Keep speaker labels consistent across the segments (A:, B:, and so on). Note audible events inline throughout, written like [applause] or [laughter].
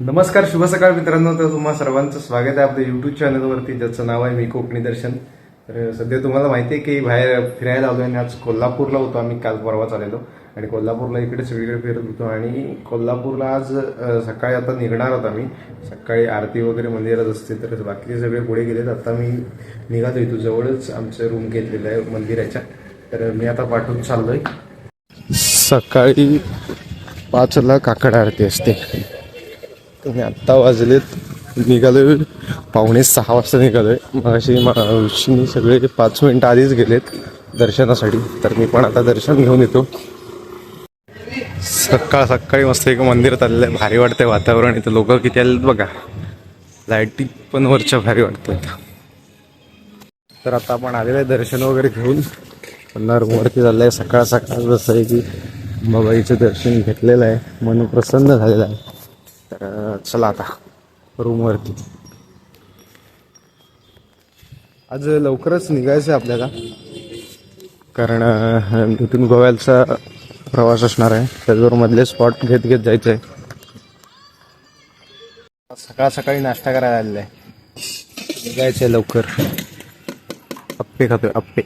A: नमस्कार शुभ सकाळ मित्रांनो. तर तुम्हा सर्वांचं स्वागत आहे आपल्या युट्यूब चॅनलवरती ज्याचं नाव आहे मी कोकणी दर्शन. तर सध्या तुम्हाला माहिती आहे की बाहेर फिरायला आलो आणि आज कोल्हापूरला होतो. आम्ही काल परवाच आलेलो आणि कोल्हापूरला इकडे सगळीकडे फिरत होतो. आणि कोल्हापूरला आज सकाळी आता निघणार आहोत आम्ही. सकाळी आरती वगैरे मंदिरात असते तर बाकीचे सगळे पुढे गेलेत. आता मी निघालो इथं जवळच. आमचं रूम घेतलेलं आहे मंदिराच्या. तर मी आता पाठवून चाललोय. सकाळी पाचला काकड आरती असते. मी आत्ता वाजलेत. निघालोय. पावणे सहा वाजता निघालोय. मगाशी मावशीनी सगळे पाच मिनिटं आधीच गेलेत दर्शनासाठी. तर मी पण आता दर्शन घेऊन येतो. सकाळ सकाळी मस्त एक मंदिर चाललं आहे भारी वाटतंय वातावरण इथं. लोक किती आलेत बघा. लाईटी पण वरच्या भारी वाटतंय तर आता आपण आलेलं आहे दर्शन वगैरे घेऊन. पुन्हा रूमवरती चाललं आहे सकाळ सकाळ जसं आहे की बाबाईचं दर्शन घेतलेलं आहे. मन प्रसन्न झालेलं आहे. तर चला आता रूमवरती आज लवकरच निघायचं आहे आपल्याला. कारण इथून गोव्याचा प्रवास असणार आहे. मधले स्पॉट घेत घेत जायचं आहे. सकाळ सकाळी नाश्ता करायला आलेला आहे. निघायचं आहे लवकर. अप्पे खातोय अप्पे.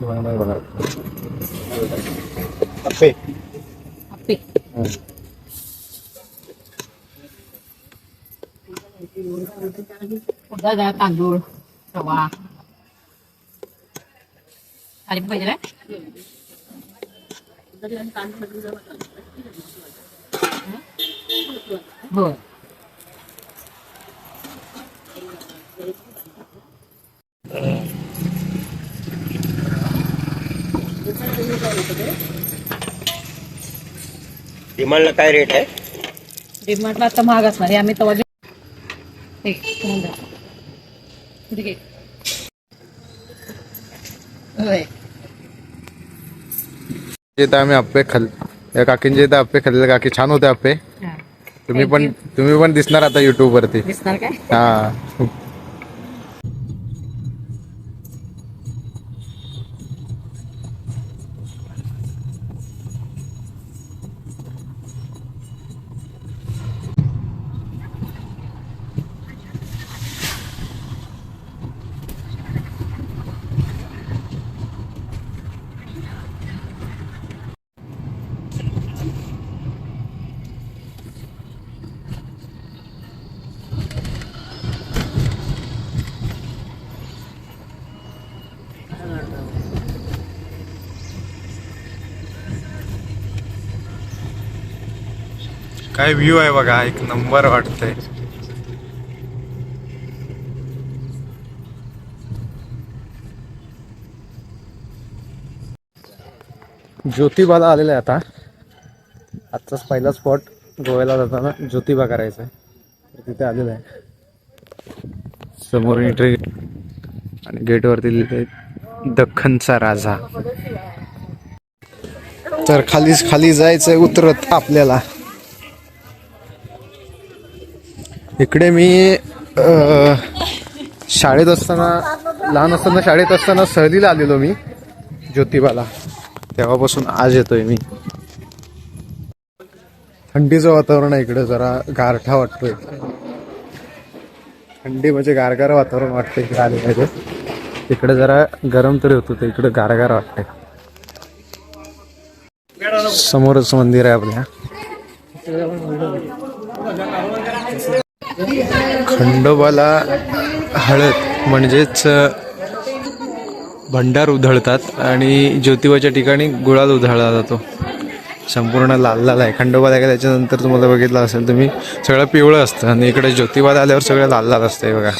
A: बघा अप्पे.
B: आपे डाळ तांदूळ रवा. पाहिजे हो?
C: डिमांडला काय रेट आहे?
B: डिमांडला आता महाग असणार आहे. आम्ही तवा एक दोन द्या. ठीक आहे होय
A: इथं आम्ही अप्पे खाल या काकींचे इथं अप्पे खाल्लेले काकी छान होते अप्पे
B: हा.
A: तुम्ही पण तुम्ही पण दिसणार आता युट्यूब वरती।
B: दिसणार काय?
A: हा। काय व्ह्यू आहे बघा एक नंबर वाटतंय. ज्योतिबाला आलेला आहे आता. आजचाच पहिला स्पॉट गोव्याला जाताना ज्योतिबा करायचा आहे. तिथे आलेला आहे. समोर एंट्री आणि गेटवरती लिहिले दख्खनचा राजा. तर खाली खाली जायचंय उतरत आपल्याला. इकडे मी शाळेत असताना लहान असताना शाळेत असताना सहलीला आलेलो मी ज्योतिबाला. तेव्हापासून आज येतोय मी. थंडीचं वातावरण आहे इकडे जरा गारठा वाटतोय. थंडी म्हणजे गारगार वातावरण वाटतंय इकडे आले पाहिजे इकडे जरा गरम तरी होतं ते इकडे गारगार वाटतंय. समोरच मंदिर आहे आपल्या. खंडोबाला हळद म्हणजेच भंडार उधळतात आणि ज्योतिबाच्या ठिकाणी गुळाल उधळला जातो. संपूर्ण लाल लाल आहे. खंडोबाला गेल्या त्याच्यानंतर तुम्हाला बघितलं असेल तुम्ही सगळं पिवळं असतं आणि इकडे ज्योतिबाला आल्यावर सगळं लाल लाल असतं आहे बघा.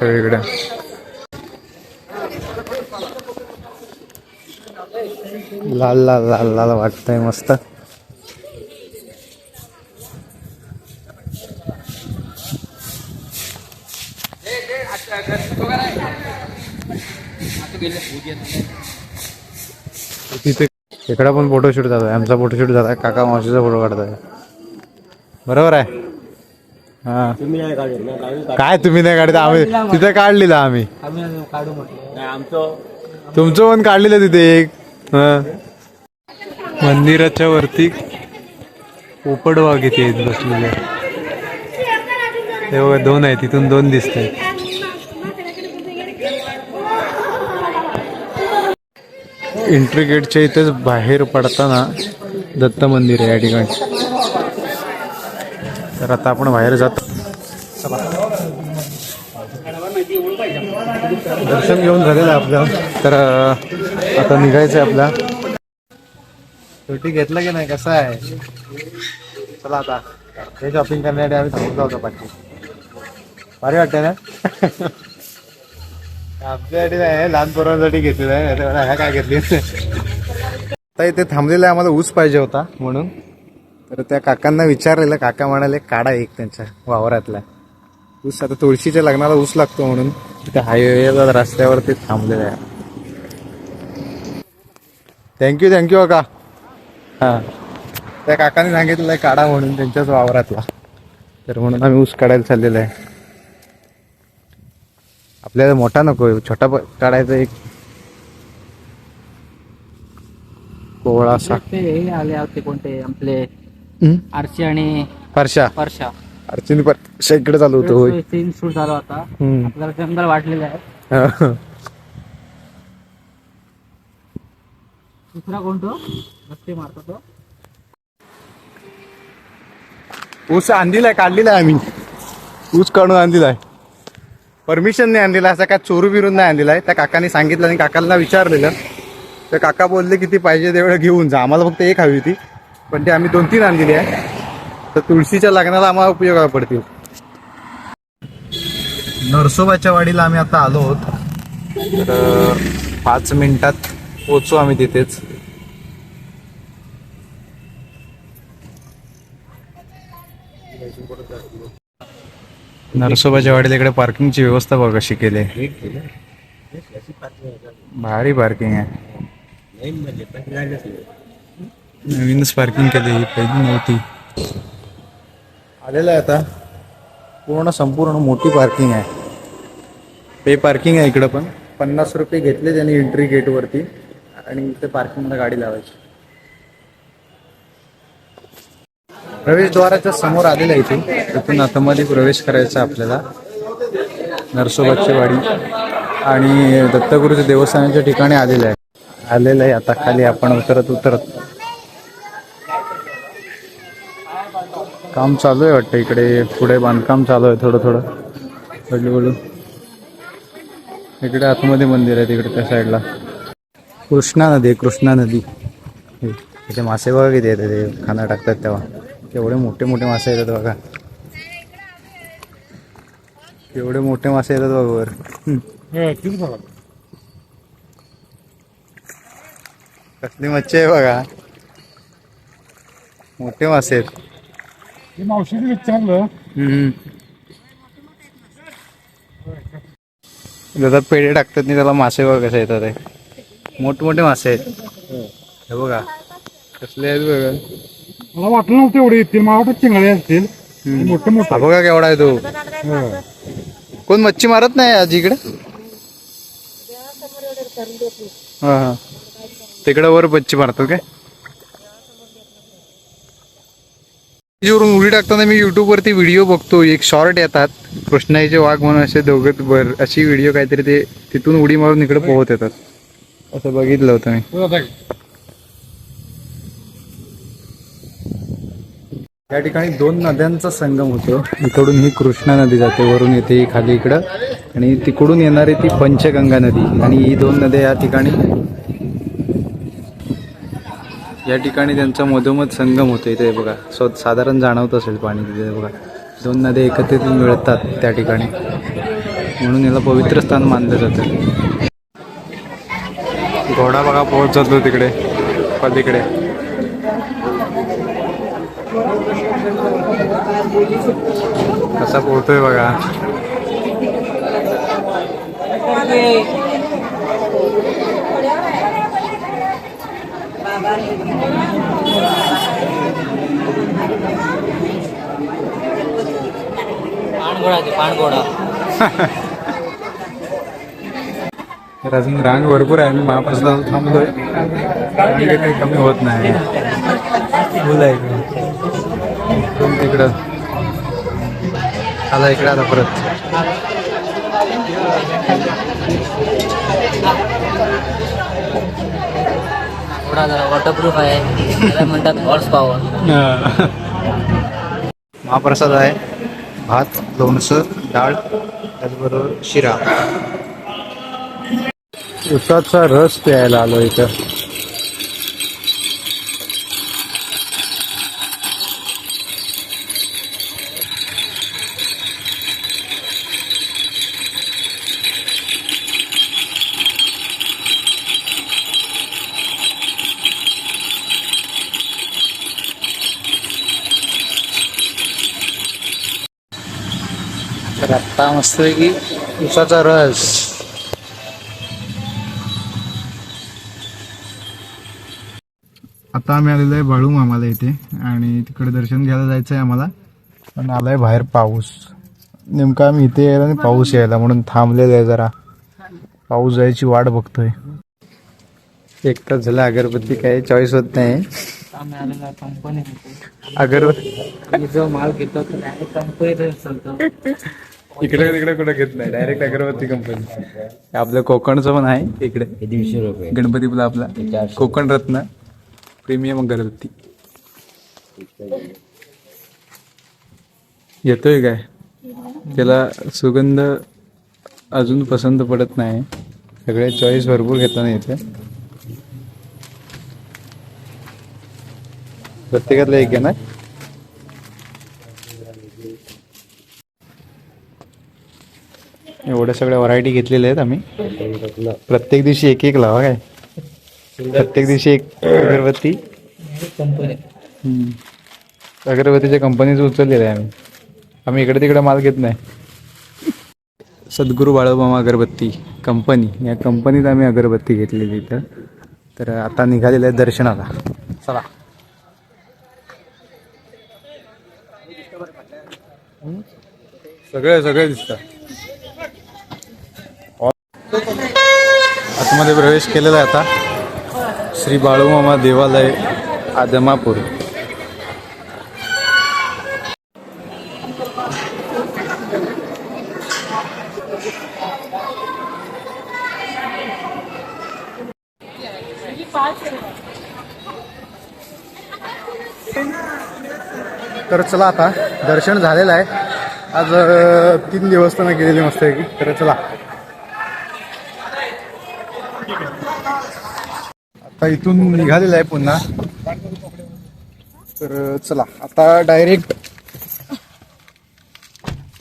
A: सगळीकडे. लाल लाल लाल लाल वाटतंय मस्त. तिथे इकडे पण फोटोशूट झाला आहे आमचा फोटोशूट झाला आहे काका मावशीचा फोटो काढताय. बरोबर आहे? हा. काय तुम्ही नाही काढता? आम्ही तिथे काढलेला आम्ही. तुमचं पण काढलेलं तिथे एक. मंदिराच्या वरती पोपट वाघ बसलेले. ते बघा दोन आहे तिथून दोन दिसत आहेत एंट्री गेटच्या इथेच बाहेर पडताना दत्त मंदिर आहे या ठिकाणी. तर आता आपण बाहेर जातो. दर्शन घेऊन झालेलं आपलं. तर आता निघायचं आहे आपला. शेवटी घेतलं की नाही कसं आहे? चला आता. हे शॉपिंग करण्यासाठी आम्ही थांबलो होतो पाठी भारी वाटते ना? [laughs] आमच्यासाठी नाही लहान पोरांसाठी घेतलेलं आहे ह्या काय घेतली? आता इथे थांबलेला आम्हाला ऊस पाहिजे होता म्हणून. तर त्या काकांना विचारलेलं काका म्हणाले काढा एक त्यांच्या वावरातला. ऊस आता तुळशीच्या लग्नाला ऊस लागतो म्हणून. तिथे हायवे रस्त्यावर ते थांबलेलं आहे. थँक्यू थँक्यू काका. हां. त्या काकाने सांगितलं काढा म्हणून त्यांच्याच वावरातला. तर म्हणून आम्ही ऊस काढायला चाललेलो आहे. आपल्याला मोठा नको छोटा काढायचा एक कोवळा असा.
D: हे आले होते कोणते? आपले? आरची आणि
A: परशा
D: परशा
A: अर्चनी परशा इकडे चालू होतो होय.
D: सीन शूट झाला होता. आपल्याला जंगल वाटलेलं आहे. दुसरा कोणतो? रस्ते मारतो तो.
A: ऊस आणलेला काढलेला आहे आम्ही. ऊस काढून आणलेला आहे. परमिशन नाही आणलेला असं काय चोरू बिरून नाही आणलेला आहे. त्या काकाने सांगितलं आणि काकांना विचारलेलं. तर काका बोलले किती पाहिजे तेवढं घेऊन जा. आम्हाला फक्त एक हवी होती. पण ते आम्ही दोन तीन आणलेली आहे. तर तुळशीच्या लग्नाला आम्हाला उपयोगाला पडतील. नरसोबाच्या वाडीला आम्ही आता आलो आहोत. तर पाच मिनिटात पोचू आम्ही तिथेच. नरसोबाच्या वाडीला इकडे पार्किंगची व्यवस्था बघा कशी केली आहे. भारी पार्किंग आहे. नवीनच पार्किंग केली ही पहिली नव्हती. आलेलं आहे आता. पूर्ण संपूर्ण मोठी पार्किंग आहे. पे पार्किंग आहे इकडं पण. पन्नास रुपये घेतले त्यांनी एंट्री गेटवरती आणि इथे पार्किंगला गाडी लावायची. प्रवेशद्वाराच्या समोर आलेला आहे इथे. तिथून आतमध्ये प्रवेश करायचा आपल्याला. नरसोबाची वाडी आणि दत्तगुरूच्या देवस्थानाच्या ठिकाणी आलेलं आहे. आलेलं आहे. आता खाली आपण उतरत उतरत. काम चालू आहे वाटतं इकडे. पुढे बांधकाम चालू आहे थोडं थोडं. हळूहळू इकडे आतमध्ये मंदिर आहे तिकडे त्या साईडला. कृष्णा नदी आहे, कृष्णा नदी. तिथे इथे मासे बघा किती येतात ते. खाना टाकतात तेव्हा. केवढे मोठे मोठे मासे येतात बघा. केवढे मोठे मासे येतात बघा वर. कसली मच्छी आहे बघा. मोठे मासे आहेत.
E: मावशीने विचारलं.
A: हम्म. दादा पेढे टाकतात नाही त्याला मासे बघा कसे येतात मोठमोठे मासे आहेत. हे बघा. कसले आहेत बघा.
E: मला वाटलं नव्हतं एवढे येतील. मला वाटत चिंगळे असतील. मोठे मोठे
A: बघा केवढा आहे तो. कोण मच्छी मारत नाही आज इकडे? हा हा. तिकडे वर मच्छी मारतो काय वरून उडी टाकताना मी युट्यूब वरती व्हिडिओ बघतो. एक शॉर्ट येतात. कृष्णाईचे वाघ म्हणून असे दोघं बर अशी व्हिडिओ काहीतरी ते तिथून उडी मारून इकडे पोहत येतात. असं बघितलं होतं मी. या ठिकाणी दोन नद्यांचा संगम होतो. इकडून ही कृष्णा नदी जाते वरून येते खाली इकडं. आणि तिकडून येणारी ती पंचगंगा नदी. आणि ही दोन नद्या या ठिकाणी या ठिकाणी त्यांचा मधोमध संगम होतो इथे बघा. सो साधारण जाणवत असेल पाणी तिथे बघा. दोन नद्या एकत्रित मिळतात त्या ठिकाणी. म्हणून याला पवित्र स्थान मानलं जातं. घोडा बघा पोहोचतो तिकडे पलीकडे. कसा पोहतोय बघा. अजून रांग भरपूर आहे मी महाप्रसादाला थांबलोय. रांग काही कमी होत नाही. फुल आहे. इकडे. इकडं आला इकडे आता परत.
D: थोडा जरा वॉटरप्रूफ आहे. त्याला म्हणतात हॉर्स पॉवर
A: महाप्रसाद आहे. भात लोणचं डाळ त्याचबरोबर शिरा. उसाचा रस प्यायला आलो इथं. तर आत्ता मस्त की उसाचा रस. आता आम्ही आलेलो आहे बाळू मामाला इथे आणि तिकडे दर्शन घ्यायला जायचं आहे आम्हाला. पण आलाय बाहेर पाऊस. नेमका आम्ही इथे यायला आणि पाऊस यायला म्हणून थांबलेलं आहे जरा. पाऊस जायची वाट बघतोय. एक तास झाला अगरबत्ती काय? चॉईस होत नाही. अगरबत्ती
D: जो माल घेतो
A: इकडे तिकडे कुठे घेत नाही. डायरेक्ट अगरबत्ती कंपनी आपलं कोकणचं पण आहे इकडे.
C: दीडशे रुपये.
A: गणपतीपुला आपला. कोकण रत्न. प्रीमियम अगरबत्ती. येतोय काय? त्याला सुगंध अजून पसंत पडत नाही. सगळे चॉईस भरपूर घेताना येते प्रत्येकातलं एक आहे एवढ्या सगळ्या व्हरायटी घेतलेल्या आहेत आम्ही. प्रत्येक दिवशी एक एक लावा काय? प्रत्येक दिवशी एक अगरबत्ती.
D: कंपनी
A: अगरबत्तीच्या कंपनीच उचललेलं आहे आम्ही. आम्ही इकडे तिकडे माल घेत नाही. सद्गुरू बाळोबामा अगरबत्ती कंपनी या कंपनीत आम्ही अगरबत्ती घेतलेली इथं. तर आता निघालेलं आहे दर्शनाला. चला. सगळं सगळं दिसतं आतमध्ये प्रवेश केलेला आहे आता. श्री बाळूमामा देवालय आदमापूर. तर चला आता दर्शन झालेलं आहे. आज तीन दिवस तर गेलेली मस्त आहे की तर चला. आता इथून निघालेलं आहे पुन्हा. तर चला आता डायरेक्ट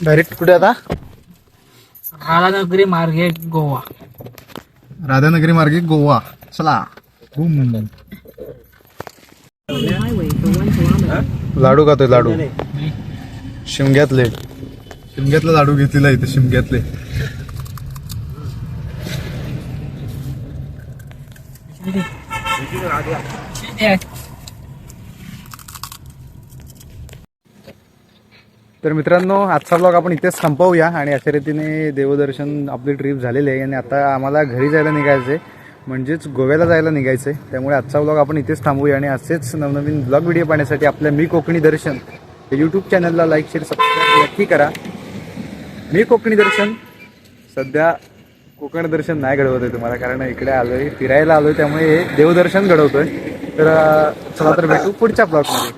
A: डायरेक्ट कुठे आता?
D: राधानगरी मार्गे गोवा.
A: राधानगरी मार्गे गोवा. चला. बूम. लाडू खातोय लाडू. शिमग्यातले. शिमग्यातला लाडू घेतलेला इथे शिमग्यातले. तर मित्रांनो आजचा ब्लॉग आपण इथेच संपवूया आणि अशा रीतीने देवदर्शन आपली ट्रिप झालेली आहे आणि आता आम्हाला घरी जायला निघायचं आहे म्हणजेच गोव्याला जायला निघायचं आहे त्यामुळे आजचा ब्लॉग आपण इथेच थांबूया आणि असेच नवनवीन ब्लॉग व्हिडिओ पाहण्यासाठी आपल्या मी कोकणी दर्शन यूट्यूब चॅनलला लाईक शेअर सबस्क्राईब नक्की करा. मी कोकणी दर्शन. सध्या कोकण दर्शन नाही घडवत आहे तुम्हाला कारण इकडे आलोय फिरायला आलोय त्यामुळे हे देवदर्शन घडवतोय. तर चला तर भेटू पुढच्या ब्लॉगमध्ये.